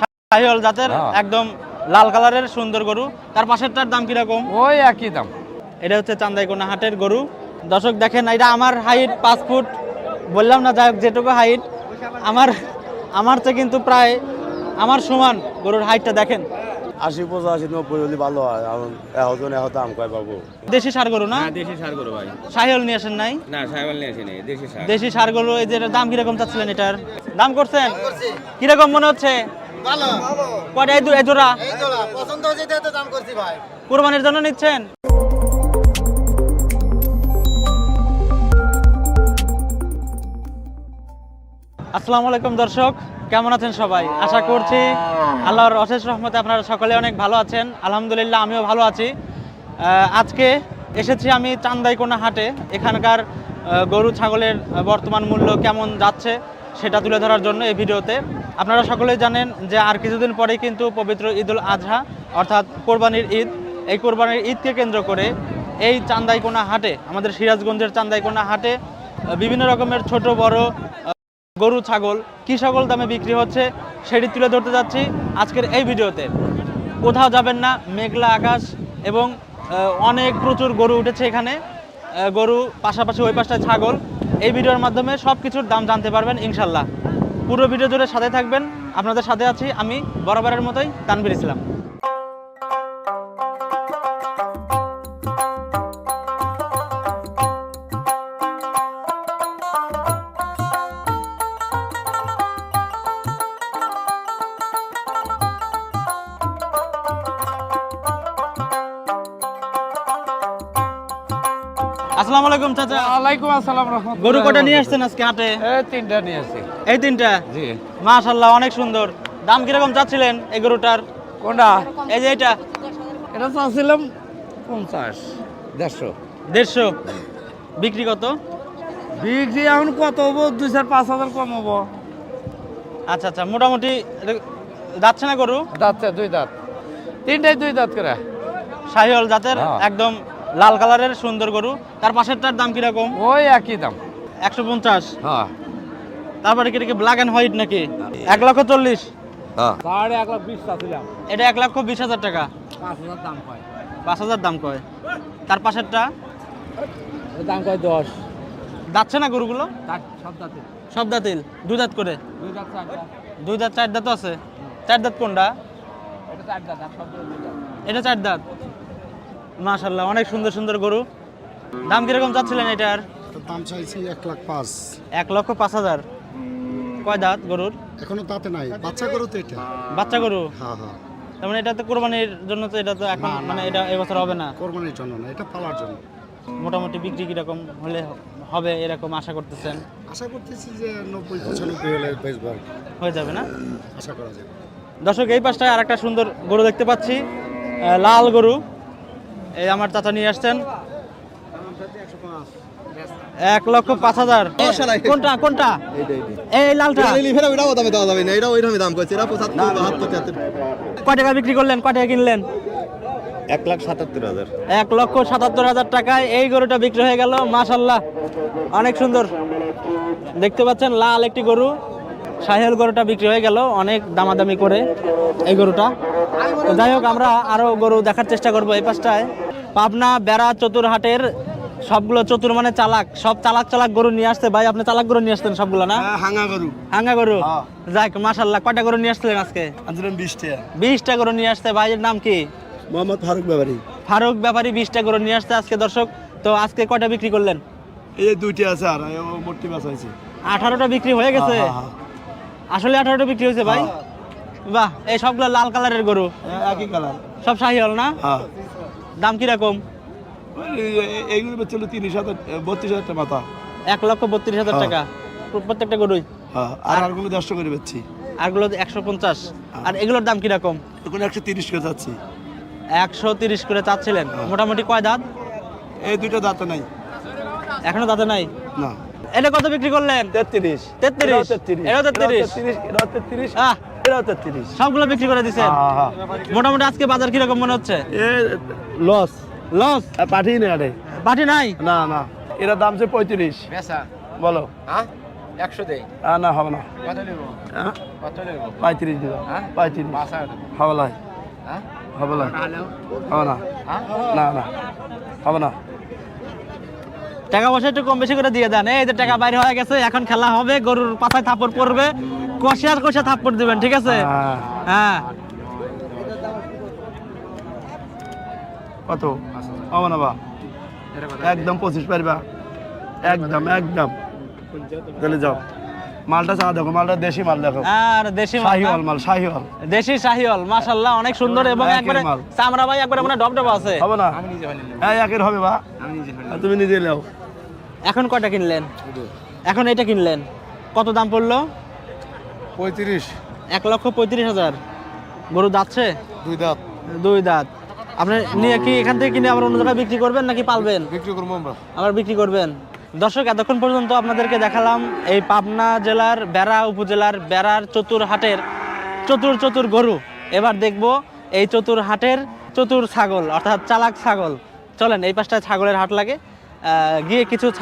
শাহিওয়াল জাতের। একদম লাল কালারের সুন্দর গরু। তার পাশেরটার দাম কীরকম? ওই একই দাম। এটা হচ্ছে চান্দাইকোনা হাটের গরু। দর্শক দেখেন এটা আমার হাইট পাঁচ ফুট। বললাম না যাই হোক যেটুকু হাইট আমার আমার চেয়ে কিন্তু প্রায় আমার সমান গরুর হাইটটা দেখেন। আশি পঁচাশি নব্বই হলে ভালো হয়। এখন দাম কয় পাবো? দেশি সার গরু না? হ্যাঁ দেশি সার গরু ভাই। শাহিওয়াল নিয়ে আসেন নাই? না সাইবাল নিয়ে আসেনি দেশি সার। দেশি সার গরু এই যে দাম কীরকম চাচ্ছিলেন এটার? দাম করছেন? কীরকম মনে হচ্ছে? ভালো। কয়টা এই জোড়া? এই তো পছন্দ হয়েছে তো দাম করছি ভাই। কোরবানির জন্য নিচ্ছেন? আসসালামু আলাইকুম দর্শক কেমন আছেন সবাই? আশা করছি আল্লাহর অশেষ রহমতে আপনারা সকলে অনেক ভালো আছেন। আলহামদুলিল্লাহ আমিও ভালো আছি। আজকে এসেছি আমি চান্দাইকোনা হাটে। এখানকার গরু ছাগলের বর্তমান মূল্য কেমন যাচ্ছে? সেটা তুলে ধরার জন্য এই ভিডিওতে। আপনারা সকলেই জানেন যে আর কিছুদিন পরেই কিন্তু পবিত্র ঈদুল আজহা, অর্থাৎ কোরবানির ঈদ, এই কোরবানির ঈদকে কেন্দ্র করে এই চান্দাইকোনা হাটে, আমাদের সিরাজগঞ্জের চান্দাইকোনা হাটে, বিভিন্ন রকমের ছোট, বড় গরু, ছাগল, কী সকল দামে বিক্রি হচ্ছে সেটি তুলে ধরতে যাচ্ছি আজকের এই ভিডিওতে। কোথাও যাবেন না, মেঘলা আকাশ এবং অনেক প্রচুর গরু উঠেছে এখানে। গরু পাশাপাশি ওই পাশটায় ছাগল। এই ভিডিওর মাধ্যমে সব কিছুর দাম জানতে পারবেন, ইনশাল্লাহ। পুরো ভিডিও জুড়ে সাথে থাকবেন। আপনাদের সাথে আছি আমি, বরাবরের মতোই তানবির ইসলাম। আসসালামু আলাইকুম চাচা। ওয়ালাইকুম আসসালাম রহমতুল্লাহ। গরু কটা নিয়ে আসছেন আজকে হাটে? এই তিনটা নিয়ে আসি এই তিনটা? জি। মাশাল্লাহ অনেক সুন্দর। দাম কীরকম চাচ্ছিলেন এই গরুটার? কোনটা? এই যে এটা এটা চাচ্ছিলাম পঞ্চাশ দেড়শো। দেড়শো? বিক্রি কত? বিক্রি এখন কত হব? দুই চার পাঁচ হাজার কম হব। আচ্ছা আচ্ছা মোটামুটি যাচ্ছে না গরু? দাঁতটা দুই দাঁত। তিনটাই দুই দাঁত করে। শাহিওয়াল জাতের হ্যাঁ। একদম লাল কালারের সুন্দর গরু। তার পাশেরটার দাম কীরকম? ওই একই দাম। একশো পঞ্চাশ। হ্যাঁ। তারপরে কি ব্ল্যাক অ্যান্ড হোয়াইট নাকি? এক লক্ষ চল্লিশ। সাড়ে এক লাখ বিশ চাচ্ছিলাম। এটা এক লক্ষ বিশ হাজার টাকা। পাঁচ হাজার দাম পাই পাঁচ হাজার দাম কয়। তার পাশেরটা? দাম কয় দশ। যাচ্ছে না গরুগুলো? সব দাঁতে। সব দাঁতিল দুই দাঁত করে? দুই দাঁত চার দাঁত। দুই দাঁত চার দাঁত আছে। চার দাঁত কোনটা? এটা চার দাঁত। এটা চার দাঁত। মাশাল্লাহ অনেক সুন্দর সুন্দর গরু। দাম কীরকম চাচ্ছিলেন এটার? দাম চাইছি এক লাখ পাঁচ। এক লক্ষ পাঁচ হাজার। কয় দাঁত গরুর? এখনও তাতে নাই বাচ্চা গরু তো এটা। বাচ্চা গরু? হ্যাঁ হ্যাঁ। তার মানে এটা তো কোরবানির জন্য তো এটা তো এখন মানে এটা এবছর হবে না? কোরবানির জন্য না এটা পালার জন্য। মোটামুটি বিক্রি কীরকম হলে হবে এরকম আশা করতেছেন? আশা করতেছি যে নব্বই পঁচানব্বই হলে বেচবো। হয়ে যাবে না? আশা করা যায় দর্শক এই পাশটায় আর একটা সুন্দর গরু দেখতে পাচ্ছি লাল গরু। এই আমার চাচা নিয়ে আসছেন। এক লক্ষ পাঁচ হাজার। কোনটা কোনটা? এই লালটা। কয় টাকা বিক্রি করলেন কয় টাকা কিনলেন? এক লাখ সাতাত্তর হাজার। এক লক্ষ সাতাত্তর হাজার টাকায় এই গরুটা বিক্রি হয়ে গেল মাশাল্লাহ অনেক সুন্দর। দেখতে পাচ্ছেন লাল একটি গরু। সাহেল গরুটা বিক্রি হয়ে গেল অনেক দামাদামি করে এই গরুটা। যাই হোক আমরা আরও গরু দেখার চেষ্টা করব এই পাশটায়। পাবনা বেড়া চতুরহাটের সবগুলো চতুর মানে চালাক। সব চালাক চালাক গরু নিয়ে আসছে। ভাই আপনি চালাক গরু নিয়ে আসতেন সবগুলো না? হাঙ্গা গরু। হাঙ্গা গরু? যাক মাশাল্লাহ কয়টা গরু নিয়ে আসছিলেন আজকে? আন্দোলন বিশ টাকা বিশটা গরু নিয়ে আসছে। ভাইয়ের নাম কি? মোহাম্মদ ফারুক ব্যাপারী। ফারুক ব্যাপারী বিশটা গরু নিয়ে আসছে আজকে দর্শক। তো আজকে কয়টা বিক্রি করলেন? এই দুইটি আছে আর মোটি মাছ আছে আঠারোটা বিক্রি হয়ে গেছে? আসলে আঠারোটা বিক্রি হয়েছে ভাই? বাহ এই সবগুলো লাল কালারের গরু। একই কালার। সব শাহিওয়াল না? হ্যাঁ। দাম কীরকম? এইগুলো বেচছিল তিরিশ হাজার বত্রিশ হাজার টাকা মাথা। এক লক্ষ বত্রিশ হাজার টাকা। প্রত্যেকটা গরুই? হ্যাঁ আর আরগুলো দেড়শো করে বেচছি। আরগুলো একশো পঞ্চাশ। আর এগুলোর দাম কীরকম? এখন একশো তিরিশ করে যাচ্ছি। একশো তিরিশ করে চাচ্ছিলেন। মোটামুটি কয় দাঁত? এই দুইটা দাঁতে নাই। এখনও দাঁতে নাই? না। এটা কত বিক্রি করলেন? তেত্রিশ। তেত্রিশ। তেত্রিশ। এটাও তেত্রিশ। আহ। এটাও তেত্রিশ সবগুলো বিক্রি করে দিচ্ছেন হ্যাঁ, মোটামুটি আজকে বাজার কীরকম মনে হচ্ছে? এ লস। লস? পাঠিয়ে নে আরে। বাটি নাই? না না। এরা দাম যে পঁয়ত্রিশ। বলো। একশো দেই। না হবে না। কত নেব? হ্যাঁ? কত নেব? পঁয়ত্রিশ দিবা হ্যাঁ? পঁয়ত্রিশ। হবে না। হ্যাঁ? হবে না। হবে না। হ্যাঁ? না না। হবে না। টাকা পয়সা একটু কম বেশি করে দিয়ে দেন। এই যে টাকা বাইরে হয়ে গেছে এখন খেলা হবে গরুর পাছায় থাপড় পড়বে। কষে আর কষে থাপ্পড় দিবেন ঠিক আছে? হ্যাঁ। কত? হবে না বা? একদম পঁচিশ পারবা। একদম একদম। তাহলে যাও। মালটা চা দেখো মালটা দেশি মাল দেখো। আর দেশি মাল শাহিওয়াল মাল শাহিওয়াল। দেশি শাহিওয়াল মাশাআল্লাহ অনেক সুন্দর এবং একবারে। চামড়া ভাই একবারে মানে ডবডব আছে। হবে না? আমি নিজে বানিয়ে হ্যাঁ একের হবে বা? আমি নিজে তুমি নিজে নাও। এখন কয়টা কিনলেন? এখন এটা কিনলেন। কত দাম পড়ল? পঁয়ত্রিশ। এক লক্ষ পঁয়ত্রিশ হাজার। গরু যাচ্ছে দুই দাঁত। দুই দাঁত। আপনি নিয়ে কি এখান থেকে কিনে আবার অন্য জায়গায় বিক্রি করবেন নাকি পালবেন? বিক্রি করব আমরা। আবার বিক্রি করবেন। দর্শক এতক্ষণ পর্যন্ত আপনাদেরকে দেখালাম এই পাবনা জেলার বেড়া উপজেলার বেড়ার চতুর হাটের চতুর চতুর গরু। এবার দেখব এই চতুর হাটের চতুর ছাগল অর্থাৎ চালাক ছাগল। চলেন এই পাশটায় ছাগলের হাট লাগে। গিয়ে কিছু